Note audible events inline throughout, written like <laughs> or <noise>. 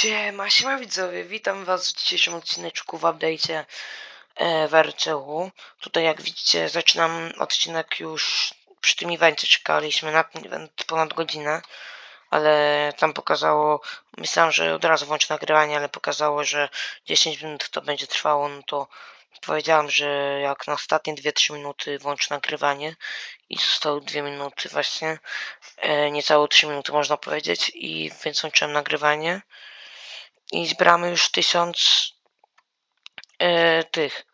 Siema, siema widzowie, witam was w dzisiejszym odcineczku w update'cie e, w RCU. Tutaj jak widzicie zaczynam odcinek już przy tym evencie, czekaliśmy na event ponad godzinę, ale tam pokazało, myślałem, że od razu włączę nagrywanie, ale pokazało, że 10 minut to będzie trwało, no to powiedziałem, że jak na ostatnie 2-3 minuty włączę nagrywanie i zostały 2 minuty właśnie, e, niecałe 3 minuty można powiedzieć i więc włączyłem nagrywanie i zbieramy już tysiąc e, tych.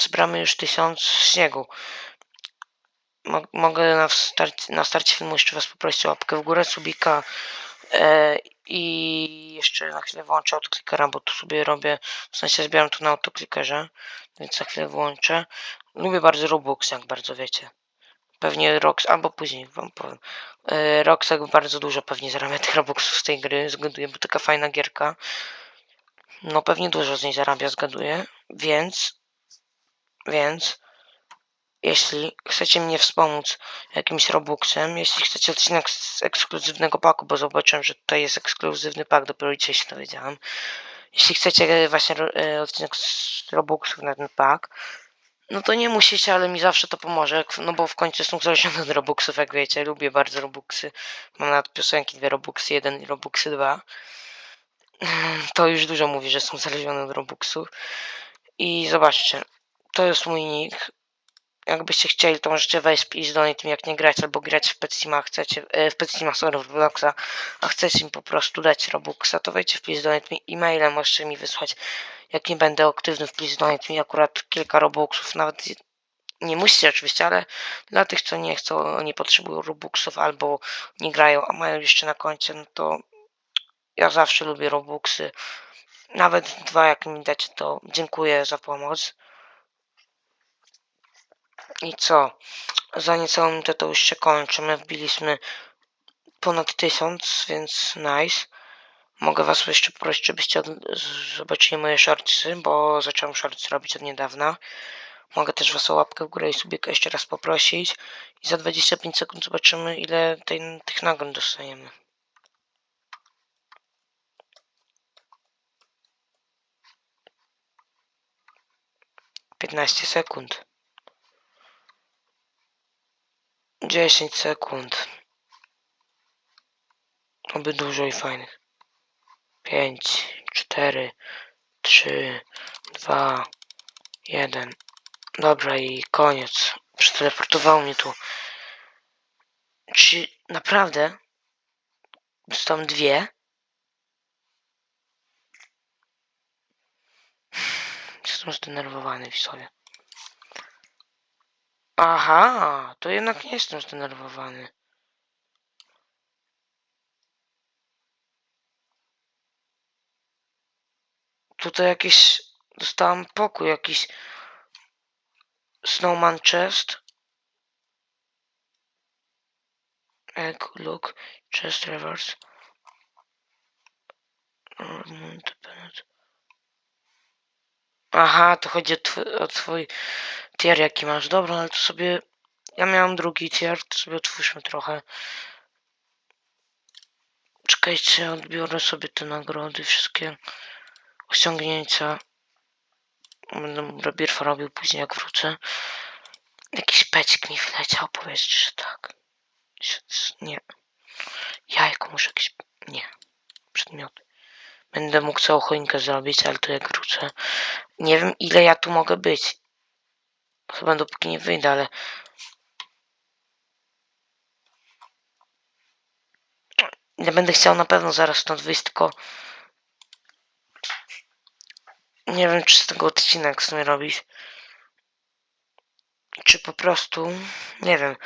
Zbieramy już tysiąc śniegu. Mo mogę na, starcie, na starcie filmu jeszcze was poprosić o łapkę w górę, subika e, i jeszcze na chwilę włączę autoklikera, bo tu sobie robię, w sensie zbieram tu na autoklikerze, więc za chwilę włączę. Lubię bardzo Robux, jak bardzo wiecie. Pewnie Rox, albo później wam powiem. E, Roxek bardzo dużo pewnie zarabia tych Robuxów z tej gry, zgaduję, bo taka fajna gierka. No pewnie dużo z niej zarabia, zgaduję, więc, więc, jeśli chcecie mnie wspomóc jakimś Robuxem, jeśli chcecie odcinek z ekskluzywnego paku, bo zobaczyłem, że tutaj jest ekskluzywny pak, dopiero dzisiaj się dowiedziałem. Jeśli chcecie właśnie e, odcinek z Robuxów na ten pak, no to nie musicie, ale mi zawsze to pomoże, no bo w końcu jestem uzależniony od Robuxów, jak wiecie, lubię bardzo Robuxy. Mam nawet piosenki, dwie Robuxy, jeden i Robuxy dwa. <laughs> To już dużo mówi, że są uzależniony od Robuxów. I zobaczcie, to jest mój nick. Jakbyście chcieli, to możecie wejść please donate mi jak nie grać, albo grać w Petsima, chcecie, e, w Petsima, sorry, w Robloxa, a chcecie mi po prostu dać Robuxa, to wejdźcie w please donate mi e-mailem, możecie mi wysłać jak nie będę aktywny w Please mi akurat kilka Robuxów, nawet nie musicie oczywiście, ale dla tych, co nie chcą, nie potrzebują Robuxów albo nie grają, a mają jeszcze na koncie, no to ja zawsze lubię Robuxy. Nawet dwa, jak mi dacie, to dziękuję za pomoc. I co? Za niecałą minutę to już się kończy. My wbiliśmy ponad tysiąc, więc nice. Mogę was jeszcze prosić, żebyście zobaczyli moje shortsy, bo zacząłem shorts robić od niedawna. Mogę też was o łapkę w górę i subika jeszcze raz poprosić. I za 25 sekund zobaczymy, ile tej, tych nagród dostajemy. Piętnaście sekund. Dziesięć sekund. Oby dużo i fajnych. 5, 4, 3, 2, 1. Dobra i koniec. Przeteleportowało mnie tu. Czy naprawdę dostałem dwie? Jestem zdenerwowany w sobie. Aha, to jednak nie jestem zdenerwowany. Tutaj jakiś... Dostałem pokój, jakiś... Snowman chest. Egg, look, chest reverse. Aha, to chodzi o, twój, o twój tier, jaki masz. Dobra, ale to sobie... Ja miałem drugi tier, to sobie otwórzmy trochę. Czekajcie, odbiorę sobie te nagrody wszystkie osiągnięcia. Będę robierfa robił później jak wrócę. Jakiś pecik mi wleciał, powiedzcie, że tak. Nie. Jajko muszę jakieś... Nie. Przedmioty. Będę mógł całą choinkę zrobić, ale to jak wrócę. Nie wiem ile ja tu mogę być. Chyba dopóki nie wyjdę, ale... Ja będę chciał na pewno zaraz stąd wyjść, tylko nie wiem, czy z tego odcinek w sumie robić. Czy po prostu, nie wiem,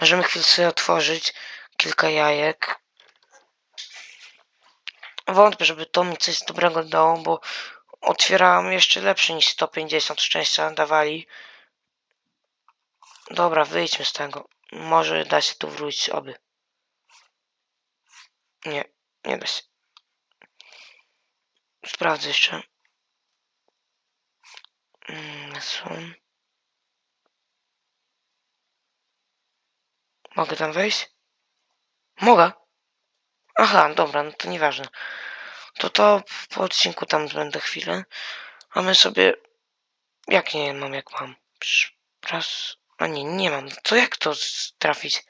możemy chwilę sobie otworzyć kilka jajek. Wątpię, żeby to mi coś dobrego dało, bo otwierałem jeszcze lepsze niż 150 szczęścia dawali. Dobra, wyjdźmy z tego. Może da się tu wrócić, oby. Nie, nie da się. Sprawdzę jeszcze. Mogę tam wejść? Mogę. Aha, dobra, no to nieważne. To to po odcinku tam będę chwilę. A my sobie... Jak nie mam, jak mam? Raz... A nie, nie mam. To jak to trafić?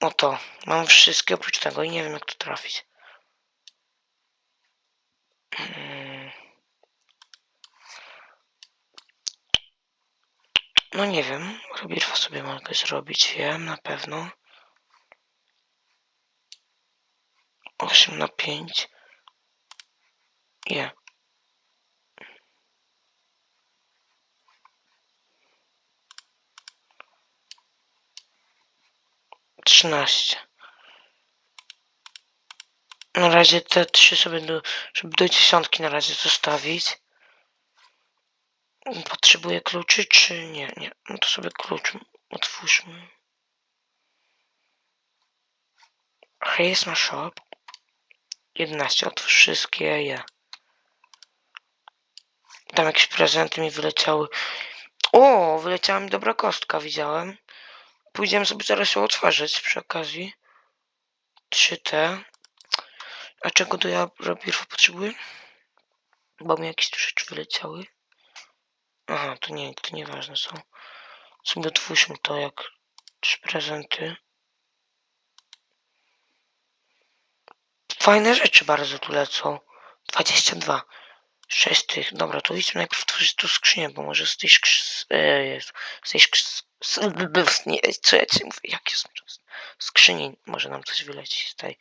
Oto. Mam wszystkie oprócz tego i nie wiem jak to trafić. Mm. No nie wiem. Robirwa sobie mogę zrobić, wiem na pewno. 8 na 5. Je. Trzynaście. Na razie te trzy sobie do, żeby do dziesiątki na razie zostawić. Potrzebuję kluczy, czy nie? Nie. No to sobie klucz otwórzmy. Is my shop. 11. Otwórz wszystkie je. Tam jakieś prezenty mi wyleciały. O, wyleciała mi dobra kostka, widziałem. Pójdziemy sobie zaraz ją otworzyć przy okazji. 3T. A czego do ja robirów potrzebuję? Bo mi jakieś rzeczy wyleciały. Aha, to nie, to nieważne są. Sobie otwórzmy to jak trzy prezenty. Fajne rzeczy bardzo tu lecą. 22. 6 tych. Dobra, to idźmy najpierw otworzyć tu skrzynię, bo może z tej skrzyni... E, z tej skrzyni... Co ja ci mówię? Jak jest? Skrzyni może nam coś wylecieć z.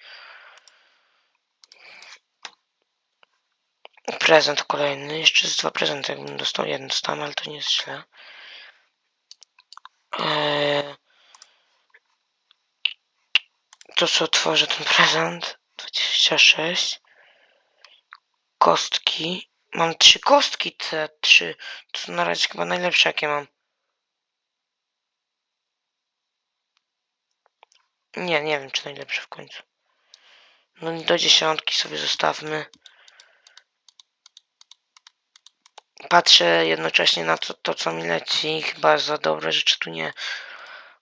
Prezent kolejny. Jeszcze z dwa prezenty. Jakbym dostał jeden dostałem, ale to nie jest źle. Eee... To co otworzę ten prezent? 26. Kostki. Mam trzy kostki te trzy. To są na razie chyba najlepsze jakie mam. Nie, nie wiem czy najlepsze w końcu. No do dziesiątki sobie zostawmy. Patrzę jednocześnie na to, to co mi leci. Chyba za dobre rzeczy tu nie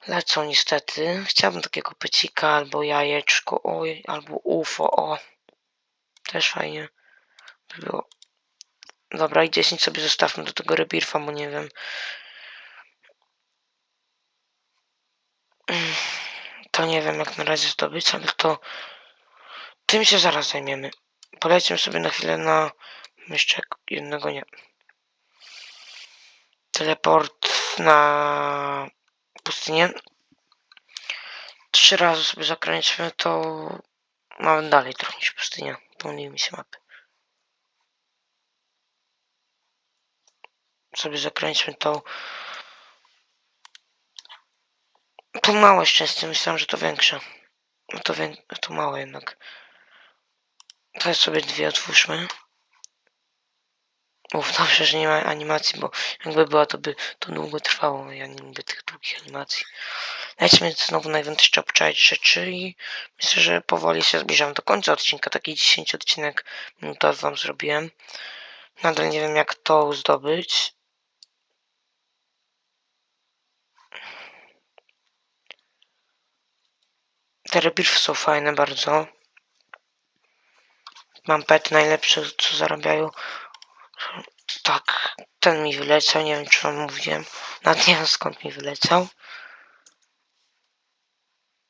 lecą niestety. Chciałbym takiego pecika albo jajeczko, oj, albo UFO, o. Też fajnie by było. Dobra, i 10 sobie zostawmy do tego rebirfa, bo nie wiem. To nie wiem jak na razie zdobyć, ale to tym się zaraz zajmiemy. Polecimy sobie na chwilę na jeszcze jednego nie. Teleport na pustynię. Trzy razy sobie zakręćmy, to mamy dalej trochę niż pustynia. Pomyliły mi się mapy. Sobie zakręćmy to. To małe szczęście, myślałem, że to większe. No to, wię... to małe jednak. Teraz sobie dwie otwórzmy. Uf, dobrze, że nie ma animacji, bo jakby była, to by to długo trwało. Ja nie lubię tych długich animacji. Lećmy znowu na event jeszcze obczaić rzeczy i myślę, że powoli się zbliżam do końca odcinka. Taki 10 odcinek minutowy wam zrobiłem. Nadal nie wiem jak to zdobyć. Te rebirfy są fajne bardzo. Mam pety najlepsze, co zarabiają. Tak, ten mi wyleciał, nie wiem czy wam mówiłem. Nawet nie wiem skąd mi wyleciał.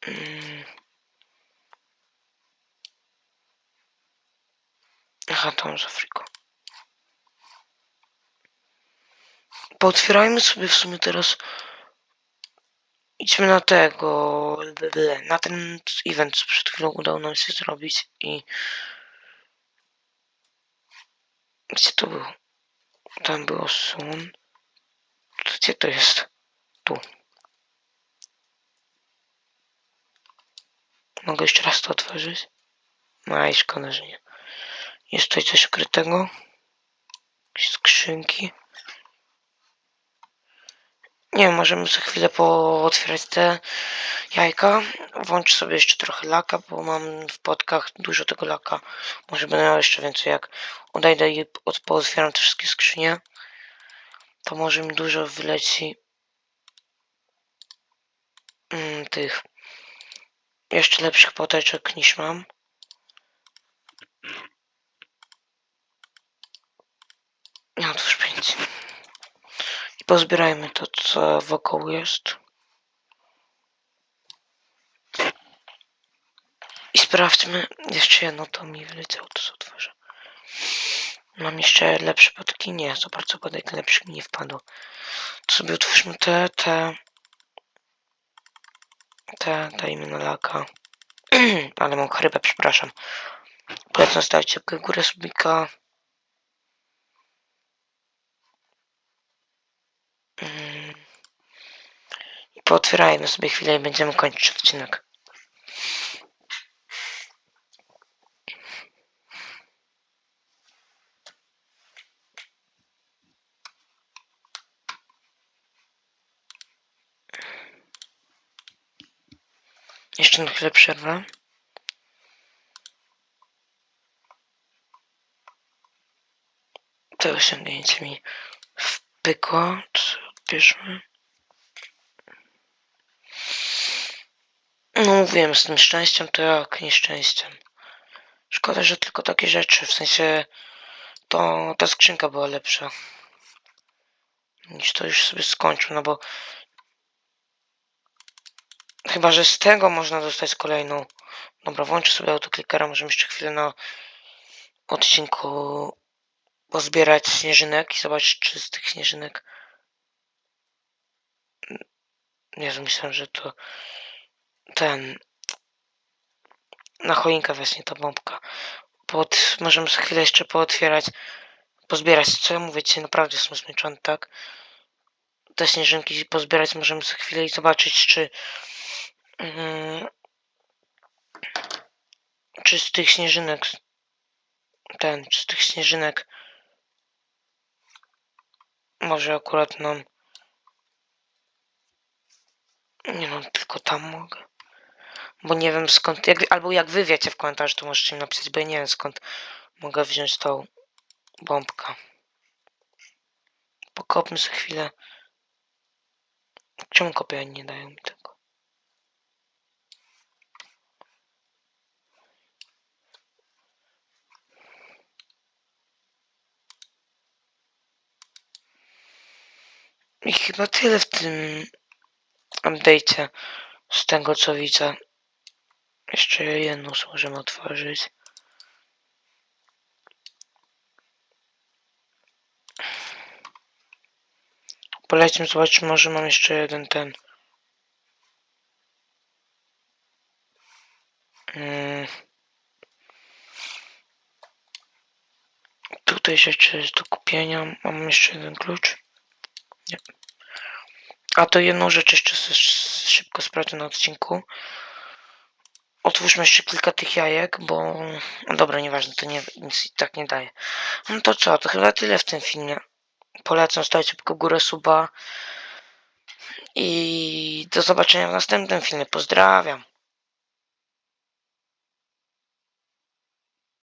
Mm. Aha, to z Afryką. Pootwierajmy sobie w sumie teraz. Idźmy na tego. Na ten event, co przed chwilą udało nam się zrobić i. Gdzie to było? Tam było sun. Gdzie to jest? Tu. Mogę jeszcze raz to otworzyć? I szkoda, że nie. Jest tutaj coś ukrytego? Skrzynki? Nie wiem, możemy za chwilę pootwierać te jajka. Włącz sobie jeszcze trochę laka, bo mam w podkach dużo tego laka. Może będę miał jeszcze więcej, jak odejdę i od, pootwieram te wszystkie skrzynie. To może mi dużo wyleci mm, tych jeszcze lepszych poteczek niż mam. To już pięć. Pozbierajmy to, co wokół jest. I sprawdźmy. Jeszcze jedno to mi wyleciało, to co. Mam jeszcze lepsze potki? Nie, za bardzo podek lepszych mi nie wpadło. To sobie otwórzmy te, te. Te, dajmy na laka. <clears throat> Ale mam chrypę, przepraszam. Polecam stawić łapkę w górę subika. I pootwierajmy sobie chwilę i będziemy kończyć odcinek. Jeszcze na chwilę przerwę. To osiągnięcie mi wpykło. Odbierzmy. No mówiłem, z tym szczęściem to jak nieszczęściem. Szkoda, że tylko takie rzeczy, w sensie to ta skrzynka była lepsza. Niż to już sobie skończył, no bo chyba, że z tego można dostać kolejną. Dobra, włączę sobie autoklikera, możemy jeszcze chwilę na odcinku pozbierać śnieżynek i zobaczyć, czy z tych śnieżynek nie wiem, myślałem, że to ten na choinkę właśnie ta bombka. Pod, możemy za chwilę jeszcze pootwierać, pozbierać. Co ja mówię dzisiaj, naprawdę jestem zmęczony, tak? Te śnieżynki pozbierać możemy za chwilę i zobaczyć, czy mm, czy z tych śnieżynek ten, czy z tych śnieżynek może akurat nam nie no, tylko tam mogę. Bo nie wiem skąd, jak, albo jak wy wiecie w komentarzu, to możecie mi napisać, bo ja nie wiem skąd mogę wziąć tą bombkę. Pokopmy za chwilę. Czemu kopie nie dają mi tego? I chyba tyle w tym update'cie z tego co widzę. Jeszcze jedną możemy otworzyć. Polecimy zobaczyć, może mam jeszcze jeden ten. Mm. Tutaj rzeczy do kupienia. Mam jeszcze jeden klucz. Nie. A to jedną rzecz jeszcze szybko sprawdzę na odcinku. Otwórzmy jeszcze kilka tych jajek, bo... No dobra, nieważne, to nie, nic i tak nie daje. No to co, to chyba tyle w tym filmie. Polecam stawić w górę suba. I do zobaczenia w następnym filmie. Pozdrawiam.